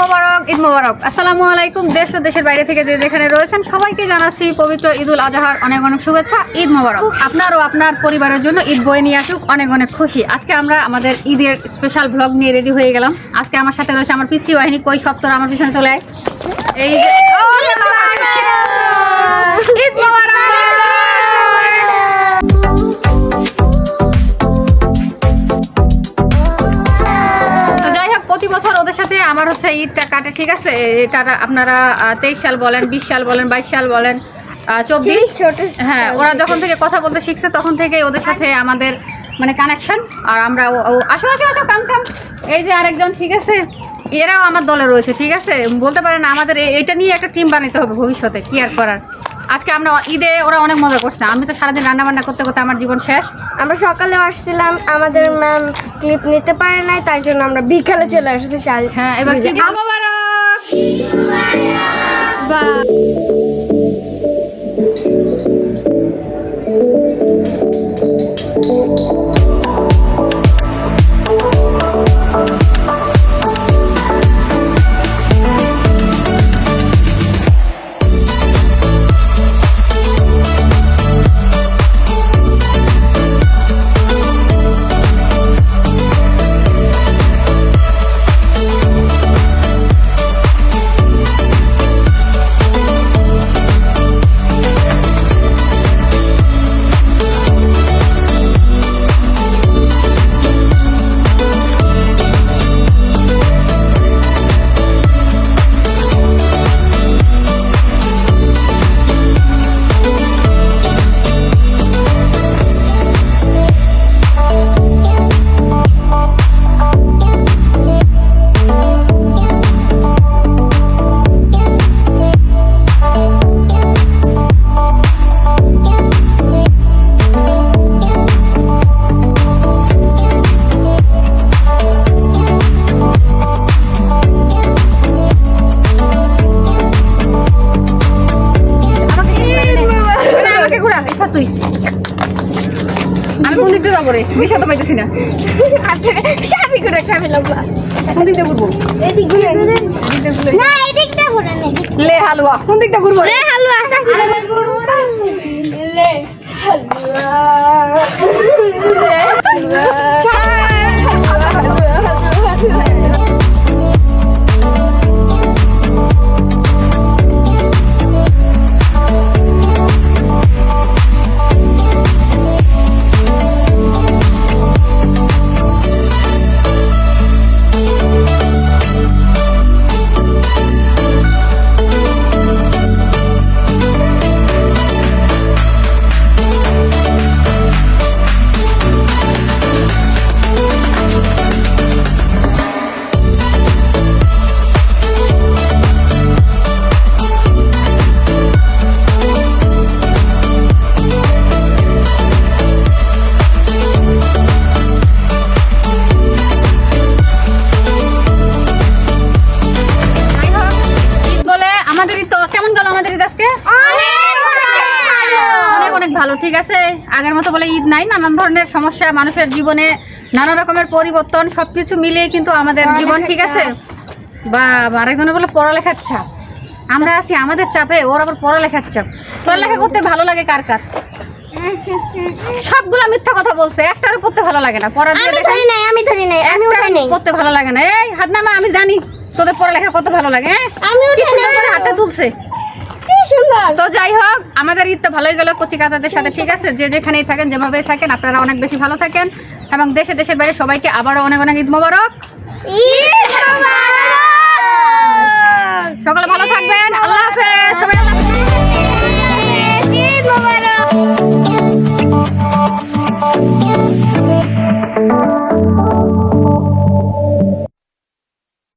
মোবারক, ঈদ মোবারক। আসসালামু আলাইকুম, দেশ ও দেশের বাইরে থেকে যে যেখানে রয়েছেন, সবাইকে জানাচ্ছি পবিত্র ঈদুল আজহার অনেক অনেক শুভেচ্ছা, ঈদ মোবারক। আপনার ও আপনার পরিবারের জন্য ঈদ বয়ে নিয়ে আসুক, অনেক অনেক খুশি। আজকে আমরা আমাদের ঈদের স্পেশাল ব্লগ নিয়ে রেডি হয়ে গেলাম। আজকে আমার সাথে রয়েছে আমার পিচ্ছি বাহিনী কই সপ্তর আমার পিছনে চলে আয়। এই আমার হচ্ছে ঈদটা কাটে ঠিক আছে? এটা আপনারা তেইশ সাল বলেন বিশ সাল বলেন বাইশ সাল বলেন চব্বিশ। ছোট হ্যাঁ ওরা যখন থেকে কথা বলতে শিখছে তখন থেকে ওদের সাথে আমাদের মানে কানেকশন আর আমরা আসো আসো আসো কাম কাম এই যে আরেকজন ঠিক আছে? এরাও আমার দলে রয়েছে ঠিক আছে? বলতে পারেন আমাদের এটা নিয়ে একটা টিম বানাতে হবে ভবিষ্যতে কি আর করার? আজকে আমরা ঈদে ওরা অনেক মজা করছে। আমি তো সারাদিন রান্না বান্না করতে করতে আমার জীবন শেষ। আমরা সকালে আসছিলাম আমাদের ম্যাম ক্লিপ নিতে পারে নাই তার জন্য আমরা বিকালে চলে এসেছি শাল হ্যাঁ এবার কি তুই। আমি কোন দিক দিয়ে যাব রে? দিশা তো পাইতেছি না। সাবি করে আমি লম্বা। কোন দিক দিয়ে ঘুরবো? এদিক ঘুরে না এদিকটা ঘুরে না লে হালুয়া কোন দিক দিয়ে ঘুরবো? লে হালুয়া আসা লে ঈদ ঠিক আছে? আগের মতো বলে ঈদ নাই। নানান ধরনের সমস্যা মানুষের জীবনে নানা রকমের পরিবর্তন সবকিছু মিলিয়ে কিন্তু আমাদের জীবন ঠিক আছে? বা আরেকজনের বলে পড়ালেখার চাপ। আমরা আছি আমাদের চাপে ওর আবার পড়ালেখার চাপ। পড়ালেখা করতে ভালো লাগে কার কার? সবগুলা মিথ্যা কথা বলছে একটারও পড়তে ভালো লাগে না। পড়া আমি ধরি নাই আমি ধরি নাই আমি উঠাই নাই। পড়তে ভালো লাগে না। এই হাত নামা আমি জানি তোদের পড়ালেখা করতে ভালো লাগে হ্যাঁ? আমি উঠাই হাতে তুলছে। সুন্দর। তো যাই হোক আমাদের ঈদ তো ভালোই গেল কচি কাচাদের সাথে ঠিক আছে? যে যেখানেই থাকেন যেভাবেই থাকেন আপনারা অনেক বেশি ভালো থাকেন। এবং দেশে দেশের বাইরে সবাইকে আবারও অনেক অনেক ঈদ মোবারক! সকলে ভালো থাকবেন আল্লাহ হাফেজ।